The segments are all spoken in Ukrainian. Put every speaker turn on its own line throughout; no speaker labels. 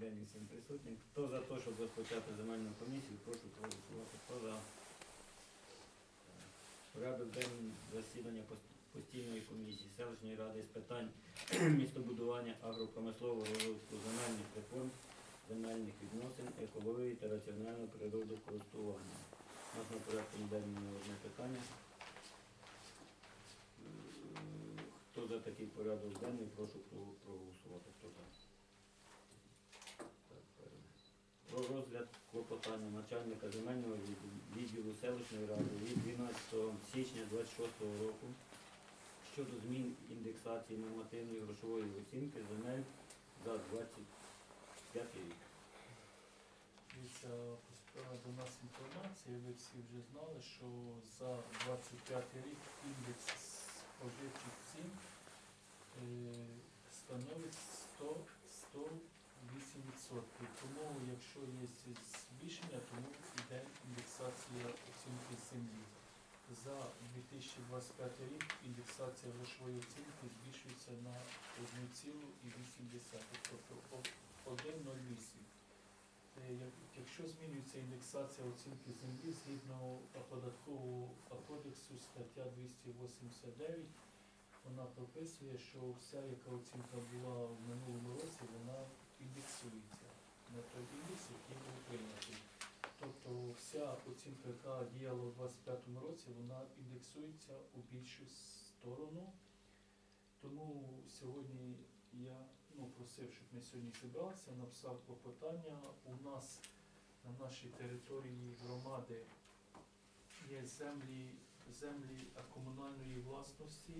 день усім присутнім. Хто за те, щоб розпочати земельну комісію, прошу проголосувати. Хто за? Порядок денний засідання постійної комісії селищної ради з питань містобудування, агропромислового розвитку, земельних реформ, земельних відносин, екології та раціонального природокористування. У нас на порядку денному одне питання. Хто за такий порядок денний, прошу проголосувати. Хто за? Так, перше. Про розгляд клопотання начальника земельного відділу, селищної ради від 12 січня 26 року щодо змін індексації нормативної грошової оцінки земель за 25 рік.
До нас інформація, ви всі вже знали, що за 25 рік індекс споживчих цін е, становить 100, 108%. Тому якщо є збільшення, тому йде індексація оцінки землі. За 2025 рік індексація грошової оцінки збільшується на 1,8, тобто 1,08. Е, Якщо змінюється індексація оцінки землі згідно податкового кодексу стаття 289, вона прописує, що вся, яка оцінка була в минулому році, вона індексується на той індекс, який був прийнятий. Тобто вся оцінка, яка діяла у 2025 році, вона індексується у більшу сторону. Тому сьогодні я ну, просив, щоб ми сьогодні зібралися, написав клопотання. У нас на нашій території громади є землі, землі комунальної власності.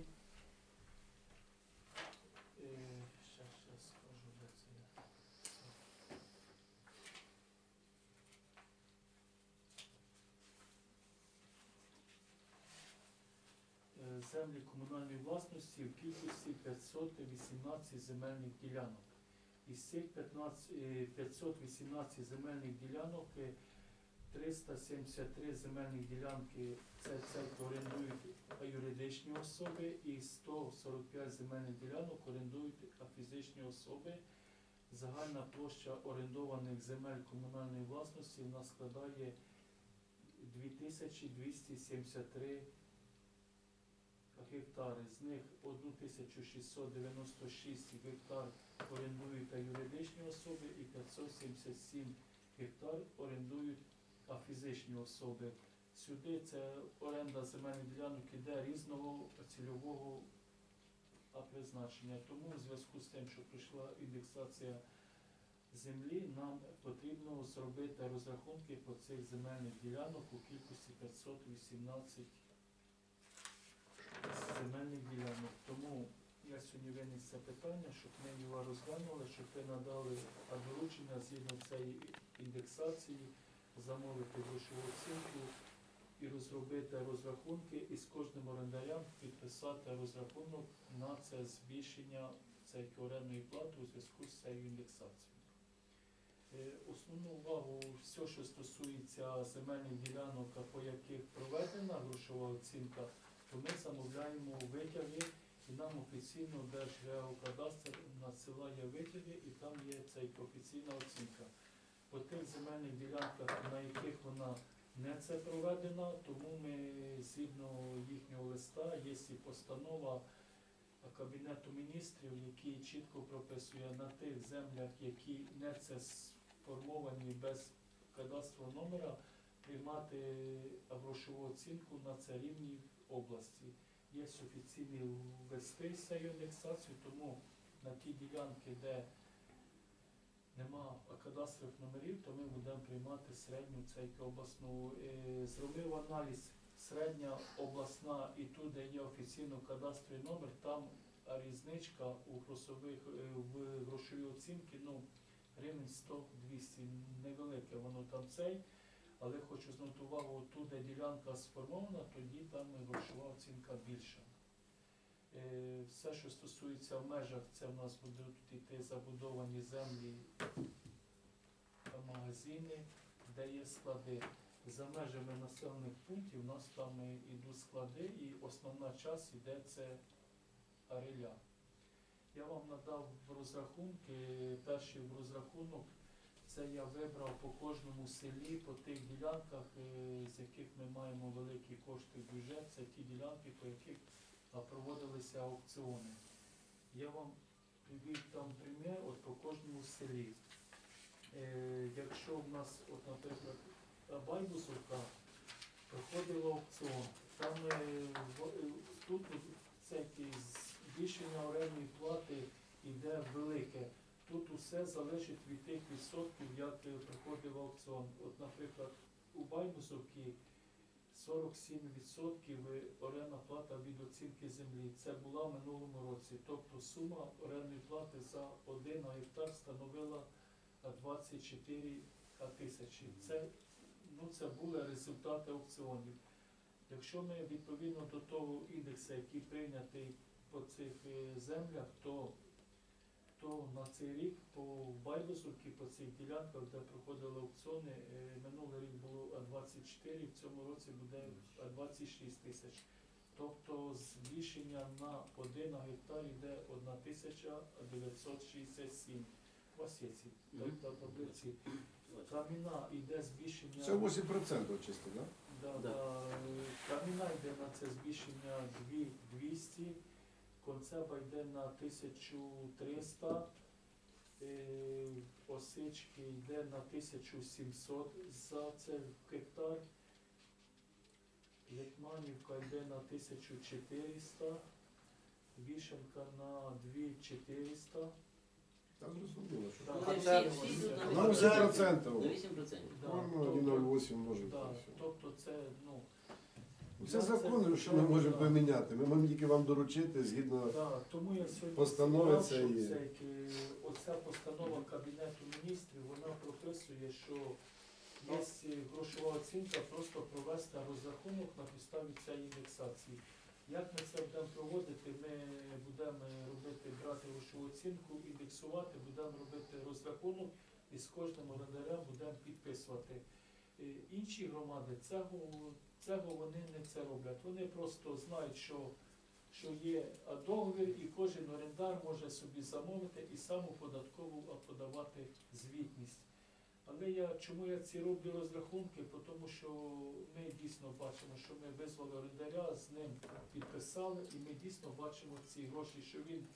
Е, Ще, ще скажу, де це я. Е, Землі комунальної власності в кількості 518 земельних ділянок. Із цих 15, е, 518 земельних ділянок е, 373 земельних ділянки це, це орендують юридичні особи і 145 земельних ділянок орендують фізичні особи. Загальна площа орендованих земель комунальної власності в нас складає 2273 гектари. З них 1696 гектар орендують та юридичні особи і 577 гектар орендують а фізичні особи. Сюди це оренда земельних ділянок іде різного цільового призначення. Тому в зв'язку з тим, що прийшла індексація землі, нам потрібно зробити розрахунки по цих земельних ділянок у кількості 518 земельних ділянок. Тому я сьогодні виніс це питання, щоб ми його розглянули, щоб ви надали доручення згідно цієї індексації замовити грошову оцінку і розробити розрахунки і з кожним орендарям підписати розрахунок на це збільшення цієї орендної плати у зв'язку з цією індексацією. Е, Основну увагу, все, що стосується земельних ділянок, по яких проведена грошова оцінка, то ми замовляємо витяги і нам офіційно Держгеокадастр надсилає витяги і там є ця офіційна оцінка. По тих земельних ділянках, на яких вона не це проведена, тому ми згідно їхнього листа є і постанова Кабінету міністрів, який чітко прописує на тих землях, які не це сформовані без кадастрового номера, приймати грошову оцінку на це рівні області. Є офіційні листи з цією тому на ті ділянки, де нема кадастрових номерів, то ми будемо приймати середню цейку обласну. Е, Зробив аналіз середня обласна і тут, де є офіційно кадастровий номер, там різничка у грошових е, в грошовій оцінці, ну, гривень 100-200, невелике воно там цей. Але хочу звернути увагу, тут, де ділянка сформована, тоді там грошова оцінка більша. Е, Все, що стосується в межах, це в нас будуть йти забудовані землі та магазини, де є склади. За межами населених пунктів у нас там йдуть склади і основна частина йде це ареля. Я вам надав розрахунки, перший розрахунок, це я вибрав по кожному селі, по тих ділянках, е, з яких ми маємо великі кошти в бюджет, це ті ділянки, по яких проводилися аукціони. Я вам привів там примір от по кожному селі. Е, якщо в нас, от, наприклад, Байбусовка проходила аукціон, там е, тут це збільшення орендної плати йде велике. Тут усе залежить від тих відсотків, як проходив аукціон. От, наприклад, у Байбусовці 47% орендна плата від оцінки землі. Це була в минулому році. Тобто сума орендної плати за один гектар становила 24 тисячі. Це, ну, це були результати аукціонів. Якщо ми відповідно до того індексу, який прийнятий по цих е, землях, то, то на цей рік по Байбусовці, по цих ділянках, де проходили аукціони, е, минулий рік було а, 24, в цьому році буде а, 26 тисяч. Тобто збільшення на 1 гектар йде 1967. У вас є ці та таблиці. Каміна йде збільшення.
Це 8% чисто, так?
Да,
Да.
да. Каміна йде на це збільшення 200, концеба йде на 1300, е, осички йде на 1700 за це гектар, Литманівка йде на 1400, Вішенка на 2400.
Та зрозуміло, що.
Вони
це-
всі йдуть на
На 8%.
На 8%.
Да, тобто-
1,08 множить.
Да,
на
тобто це, ну,
Це закони, що ми можемо поміняти. Ми можемо тільки вам доручити згідно.
Да, тому я сьогодні
Постанови
сказав,
це
що
є.
це, е, оця постанова Кабінету міністрів, вона прописує, що є грошова оцінка, просто провести розрахунок на підставі цієї індексації. Як ми це будемо проводити, ми будемо робити, брати грошову оцінку, індексувати, будемо робити розрахунок і з кожним орендарем будемо підписувати. Е, Інші громади цього, цього вони не це роблять. Вони просто знають, що що є договір, і кожен орендар може собі замовити і сам у податкову подавати звітність. Але я чому я ці роблю розрахунки? Тому що ми дійсно бачимо, що ми визвали орендаря, з ним підписали, і ми дійсно бачимо ці гроші, що він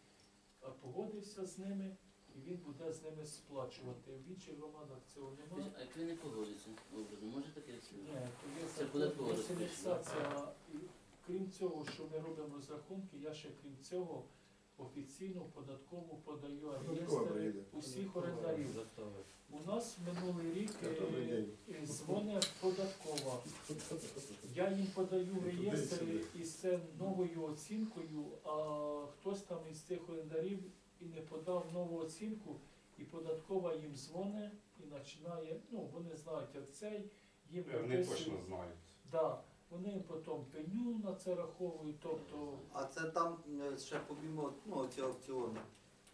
погодився з ними і він буде з ними сплачувати. В інших громадах цього немає.
А як ви не погодиться, образно, може таке
Ні, то є
Це
закон,
розписка.
І Крім цього, що ми робимо розрахунки, я ще крім цього офіційно в податкову подаю реєстри усіх орендарів. У нас минулий рік
добрий
е,
день.
е, дзвонить податкова. Я їм подаю реєстр із це новою оцінкою, а хтось там із цих орендарів і не подав нову оцінку, і податкова їм дзвонить і починає, ну вони знають, як цей, їм
Вони
прописують.
точно знають.
Да, вони їм потім пеню на це раховують, тобто
А це там е, ще помімо ну, ці аукціони.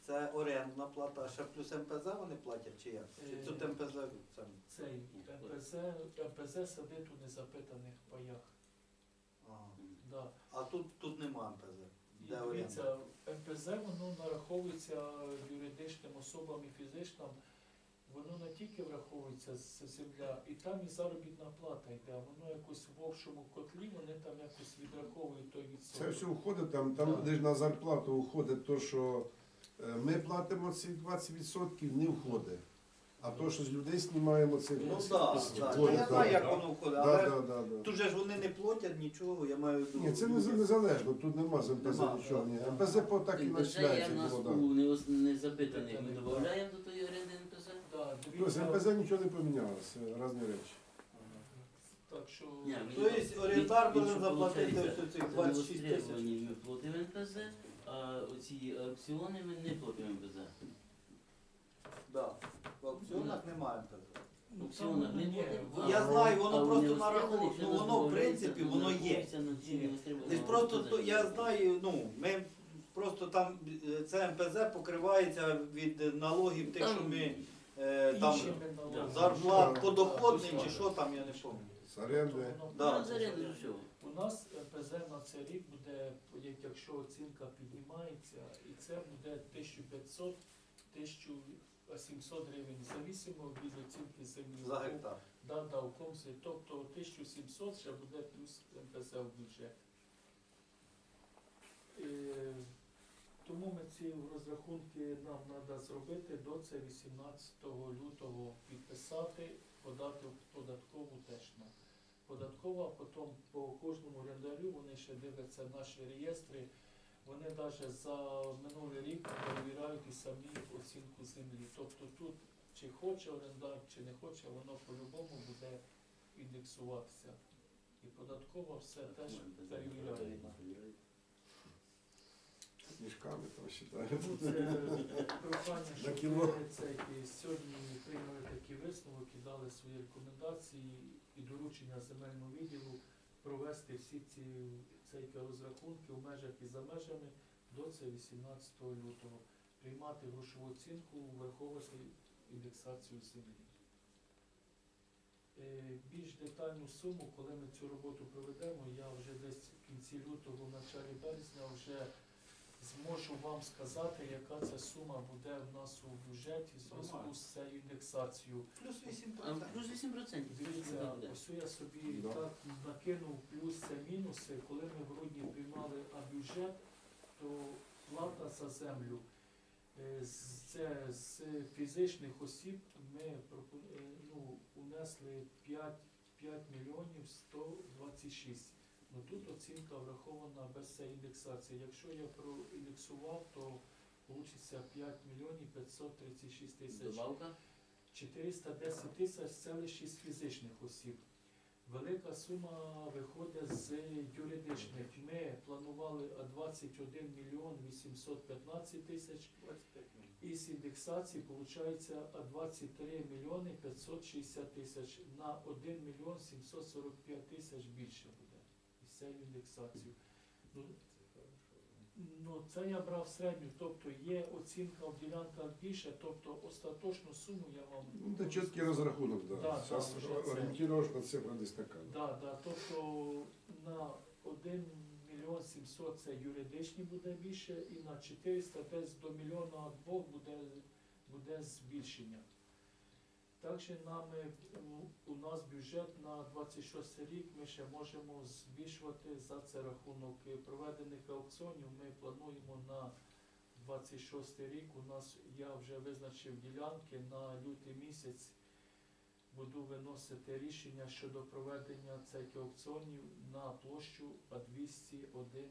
Це орендна плата, а ще плюс МПЗ вони платять чи як? Чи
Е,
тут МПЗ це?
цей МПЗ, МПЗ сидить у незапитаних паях.
Ага.
Да.
А тут, тут нема МПЗ.
Дивіться, МПЗ воно нараховується юридичним особам і фізичним. Воно не тільки враховується з земля, і там і заробітна плата йде. Воно якось в общому котлі, вони там якось відраховують той
Це все входить там, там
Так.
на зарплату входить то, що е, ми платимо ці 20%, не входить. А то, що з людей знімаємо, це
Ну так, так. Я знаю, як воно входить, але
да, да, да.
тут же ж вони не платять нічого, я маю в.
Ні, це не за- незалежно, тут нема з МПЗ
Нема,
нічого. Ні. МПЗ по так і
МПЗ є
починається.
в нас
було,
у ми додаємо до тої оренди МПЗ?
Да,
Тобто МПЗ нічого не помінялося, різні речі.
так що
Ні,
Тобто орендар
Він-
повинен
він
заплатити
що,
ось цих 26 тисяч.
ми платимо МПЗ, а оці аукціони ми не платимо МПЗ.
Да. В аукціонах немає
ну,
Аукціонах
там,
не
ні,
платимо.
Я знаю, воно
а
просто нараховано.
ще
Ну, воно, в принципі,
ну,
воно є.
на
Десь просто то, я знаю, ну, ми просто там е, це МПЗ покривається від налогів тих, що ми е, там зарплат подоходний чи що там, я не пам'ятаю.
З оренди.
Да.
Ну, ну?
У нас МПЗ на цей рік буде, як- якщо оцінка піднімається, і це буде 1500-1700 гривень, завісимо від оцінки землі.
За гектар.
Да, да, у комсі. Тобто 1700 ще буде плюс МПЗ в бюджет. Е, Тому ми ці розрахунки нам треба зробити до це 18 лютого підписати, подати в податкову теж на податкова, потім по кожному орендарю вони ще дивляться наші реєстри. Вони навіть за минулий рік перевіряють і самі оцінку землі. Тобто тут чи хоче орендар, чи не хоче, воно по-любому буде індексуватися. І податкова все теж перевіряє.
Мішками там вважають.
Тому це прохання,
На
щоб
кіло.
ви сьогодні прийняли такі висновок і дали свої рекомендації і доручення земельному відділу провести всі ці цей розрахунки в межах і за межами до 18 лютого. Приймати грошову оцінку, враховувати індексацію землі. Більш детальну суму, коли ми цю роботу проведемо, я вже десь в кінці лютого, в началі березня вже зможу вам сказати, яка ця сума буде в нас у бюджеті в зв'язку з цією індексацією.
Плюс
А
8%.
плюс 8%.
Дивіться, ось я собі так накинув плюси, мінуси. Коли ми в грудні приймали а бюджет, то плата за землю. е, з- Це з фізичних осіб ми е, ну, унесли 5, 5 мільйонів 126. Ну тут оцінка врахована без цієї індексації. Якщо я проіндексував, то вийде 5 мільйонів 536 тисяч.
Добавка.
410 тисяч це лише з фізичних осіб. Велика сума виходить з юридичних. Ми планували а 21 мільйон 815 тисяч.
25 мільйонів.
І з індексації виходить а 23 мільйони 560 тисяч на 1 мільйон 745 тисяч більше цією індексацією. Ну, Ну, це я брав середню, тобто є оцінка в ділянках більше, тобто остаточну суму я вам
Ну, це чіткий розрахунок,
Да,
да.
да,
Зараз
це.
орієнтировочна цифра десь така.
Да, да, тобто на 1 мільйон 700 це юридичні буде більше, і на 400 десь до мільйона двох буде, буде збільшення. Також нами у, у нас бюджет на 26 рік ми ще можемо збільшувати за це рахунок е, проведених аукціонів. Ми плануємо на 26 рік. У нас я вже визначив ділянки на лютий місяць. Буду виносити рішення щодо проведення цих аукціонів на площу а 201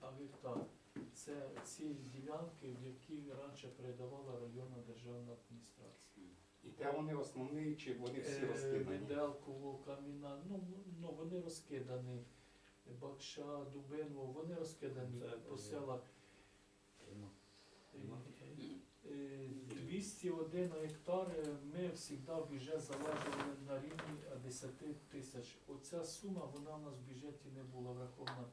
а гектар. Це ці ділянки, в які раніше передавала районна державна адміністрація.
І те вони основні, чи вони всі
Е,
розкидані?
Виделково, Каміна, ну, ну вони розкидані. Бакша, Дубинво, вони розкидані
Це,
по
е,
селах.
Нема.
Е, е, 201 гектар е, ми завжди в бюджет залежали на рівні е, 10 тисяч. Оця сума, вона в нас в бюджеті не була врахована.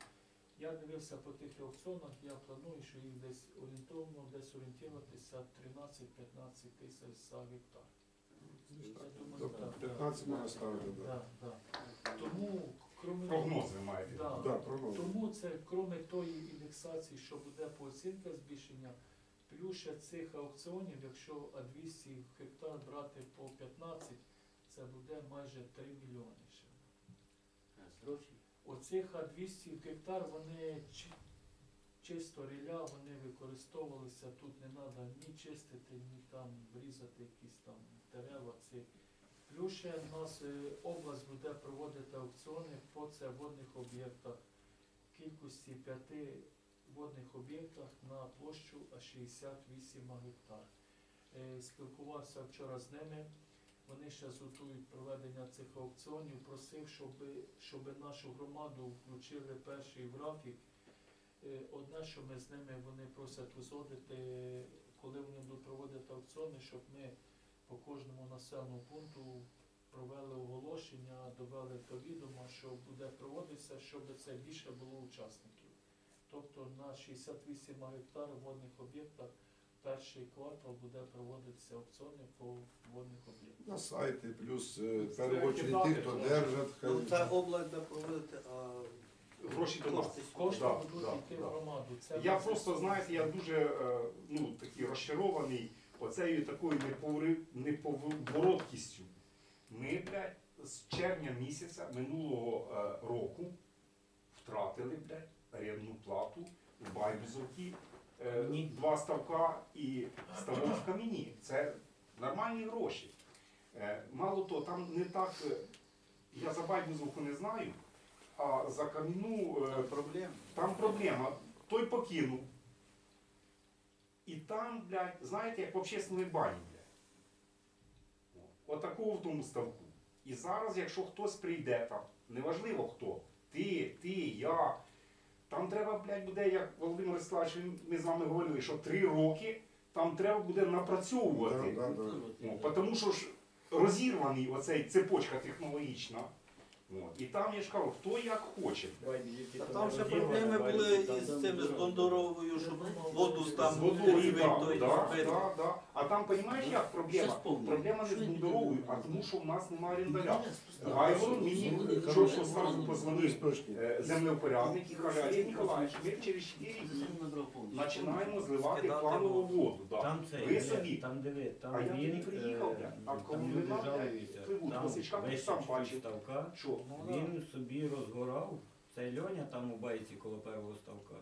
Я дивився по тих аукціонах, я планую, що їх десь орієнтовно, десь орієнтуватися 13-15 тисяч за гектар.
Тобто 15 можна ставити, да.
Да, да. Тому, крім
Прогнози маєте.
Да.
Да, прогноз.
тому це, крім тої індексації, що буде по оцінках збільшення, плюс ще цих аукціонів, якщо а 200 гектар брати по 15, це буде майже 3 мільйони ще.
Гроші.
Оцих 200 гектар, вони чисто ріля, вони використовувалися, тут не треба ні чистити, ні там врізати якісь там дерева. Ці. Плюс ще в нас е, область буде проводити аукціони по це водних об'єктах кількості п'яти водних об'єктах на площу а 68 гектар. Е, Спілкувався вчора з ними. Вони ще готують проведення цих аукціонів. Просив, щоб, щоб нашу громаду включили перший графік. Е, Одне, що ми з ними вони просять узгодити, коли вони будуть проводити аукціони, щоб ми по кожному населеному пункту провели оголошення, довели до відома, що буде проводитися, щоб це більше було учасників. Тобто на 68 гектар водних об'єктах перший квартал буде проводитися аукціони по водних об'єктах.
На сайти, плюс е, в першу чергу ті, хто
ну,
держать, хай.
Ну, це область де проводити, а
Гроші до нас.
кошти
Кошти
Да,
будуть
да,
йти
да.
в громаду. Це
Я просто, знаєте, я дуже е, ну, такий розчарований оцею такою неповри- неповороткістю. Ми, блядь, з червня місяця минулого е, року втратили, блядь, орендну плату у Байбузовці. Е, два ставка і ставок в каміні. Це нормальні гроші. Е, мало того, там не так, е, я за Байбузовку не знаю, а за каміну е,
проблем.
там проблема. Той покинув. І там, блядь, знаєте, як в общественній бані, блядь. Отакого в тому ставку. І зараз, якщо хтось прийде там, неважливо хто, ти, ти, я, там треба, блядь, буде, як Володимир Владиславович, ми з вами говорили, що три роки там треба буде напрацьовувати.
Да, да, да.
Ну, тому що ж розірваний оцей цепочка технологічна. От. І там я ж кажу, хто як хоче.
Та там ще проблеми були із цими з
дуже
щоб воду
З
там
водою,
рівень
да,
той
да,
збити.
да, да. А там, розумієш, як проблема? Проблема не з
він
Бундоровою, а тому, що в нас немає орендаря.
Гайворон
мені що сразу позвонив землеупорядник і каже, Олег Ніколаївич, ми через 4 дні починаємо зливати планову
воду.
Да.
Там це,
Ви собі.
там диви, там
А я туди приїхав,
е.
А коли
люди
нема, пливуть.
там
Косичка ти сам бачив. Що?
він собі розгорав, цей Льоня там у байці коло першого ставка.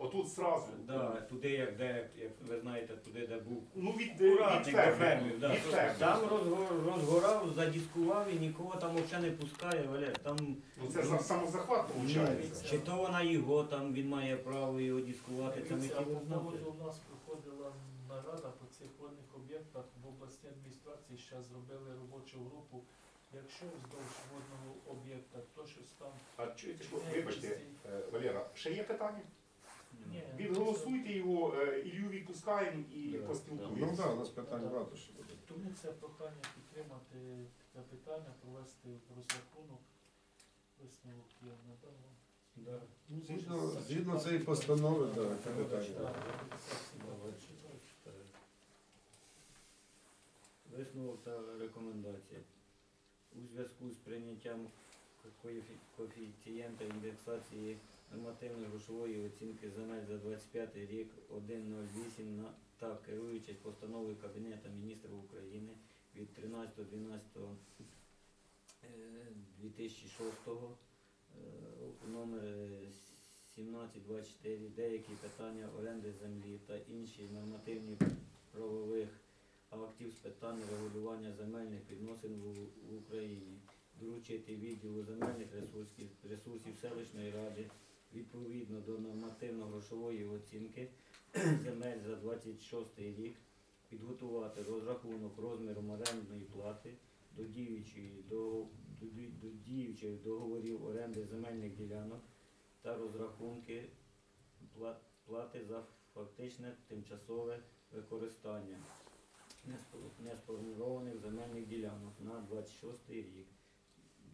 Отут зразу.
Да, туди, як, де, як ви знаєте, туди, де був
Ну від, від
Уратник до
фермерів.
фермів, да.
Від фермерів.
Там розгор- розгорав, задіскував і нікого там взагалі не пускає, Валер. Там
Ну це за самозахват
ну,
виходить.
чи то вона його, там він має право його дискувати, це ми
Дивіться, поводу у нас проходила нарада по цих водних об'єктах в обласній адміністрації. Зараз зробили робочу групу. Якщо вздовж водного об'єкта, то щось там
А чуєте, що, вибачте, е, Валера, ще є питання? Відголосуйте його, е, Ілью відпускаємо і
Да,
Ну так, у нас питань багато ще буде.
Тому це прохання підтримати таке питання, провести розрахунок. Висновок я надав. вам.
Да.
Ну, Згідно, згідно цієї постанови, да, це
Так,
Висновок та рекомендації. У зв'язку з прийняттям коефі- коефіцієнта індексації нормативної грошової оцінки земель за 25 рік 1.08 на та керуючись постановою Кабінету міністрів України від 13.12.2006 року номер е, 1724 деякі питання оренди землі та інші нормативні правових актів з питань регулювання земельних відносин в Україні, доручити відділу земельних ресурсів, ресурсів селищної ради відповідно до нормативно-грошової оцінки земель за 26 рік підготувати розрахунок розміру орендної плати до діючої діючих договорів оренди земельних ділянок та розрахунки плати за фактичне тимчасове використання несформованих земельних ділянок на 26 рік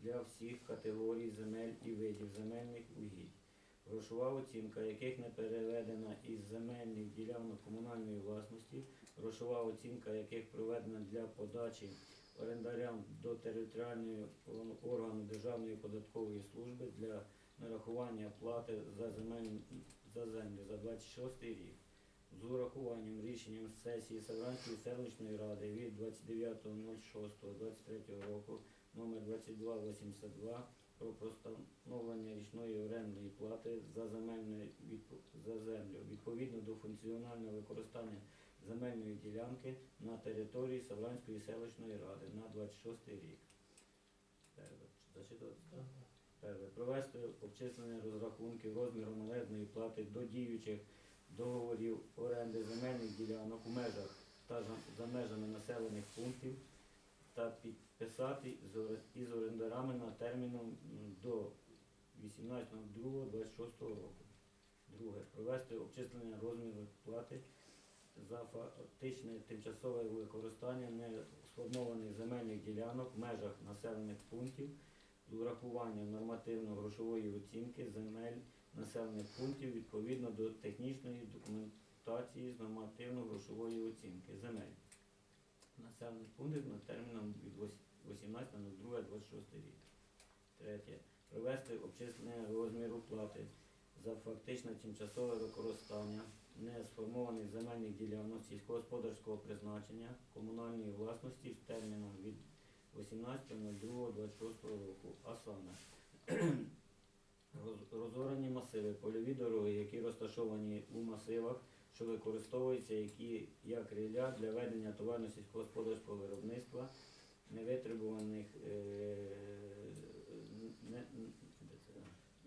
для всіх категорій земель і видів земельних угідь. Грошова оцінка, яких не переведена із земельних ділянок комунальної власності, грошова оцінка, яких проведена для подачі орендарям до територіального органу Державної податкової служби для нарахування плати за земель за землю за 26 рік. З урахуванням рішенням сесії Савранської селищної ради від 29.06.23 року номер 2282 про постановлення річної орендної плати за земельну за землю відповідно до функціонального використання земельної ділянки на території Савранської селищної ради на 26 рік. Перше. Зачитувати? Перше. Провести обчислення розрахунків розміру належної плати до діючих договорів оренди земельних ділянок у межах та за межами населених пунктів та підписати із орендарами на терміном до 18.02.26 року. Друге. Провести обчислення розміру плати за фактичне тимчасове використання несформованих земельних ділянок в межах населених пунктів з урахуванням нормативно-грошової оцінки земель населених пунктів відповідно до технічної документації з нормативно-грошової оцінки земель населених пунктів на терміном від 18.02.26 рік. Третє. Провести обчислення розміру плати за фактичне тимчасове використання несформованих земельних ділянок сільськогосподарського призначення комунальної власності з терміном від 18.02.26 року, а саме розорені масиви, польові дороги, які розташовані у масивах, що використовуються які, як рілля для ведення товарно-сільськогосподарського виробництва, невитребуваних, е, не,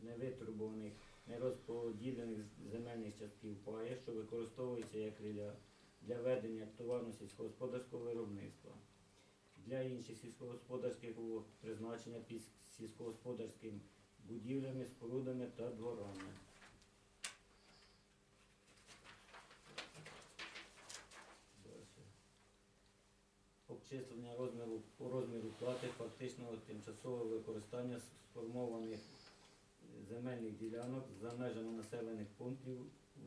невитребуваних, нерозподілених земельних частків паю, що використовуються як рілля для ведення товарно-сільськогосподарського виробництва. Для інших сільськогосподарських призначення під сільськогосподарським будівлями, спорудами та дворами. Обчислення розміру розміру плати фактичного тимчасового використання сформованих земельних ділянок за межами населених пунктів,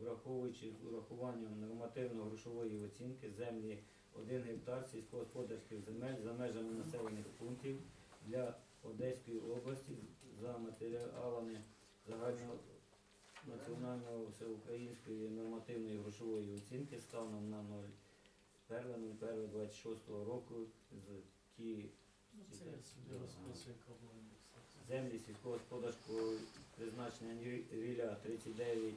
враховуючи урахуванням нормативно-грошової оцінки землі 1 гектар сільськогосподарських земель за межами населених пунктів для Одеської області за матеріалами загального національного всеукраїнської нормативної грошової оцінки станом на терміну 1.26 року з ті землі сільськогосподарського призначення віля 39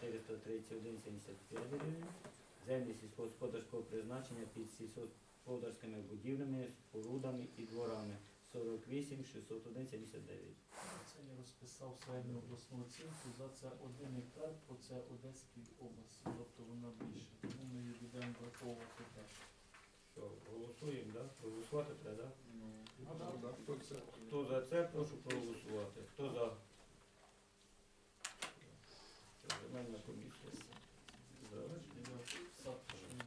431 75 гривень, землі сільськогосподарського призначення під сільськогосподарськими будівлями, спорудами і дворами. 48 601
79. Касані розписав середню обласну оцінку за це один гектар, по це Одеській області, тобто вона більше. Тому ми її будемо враховувати теж.
Що, голосуємо, так? Проголосувати треба, ну,
ну, так? Хто
за це, прошу проголосувати. Хто за? Це комісія.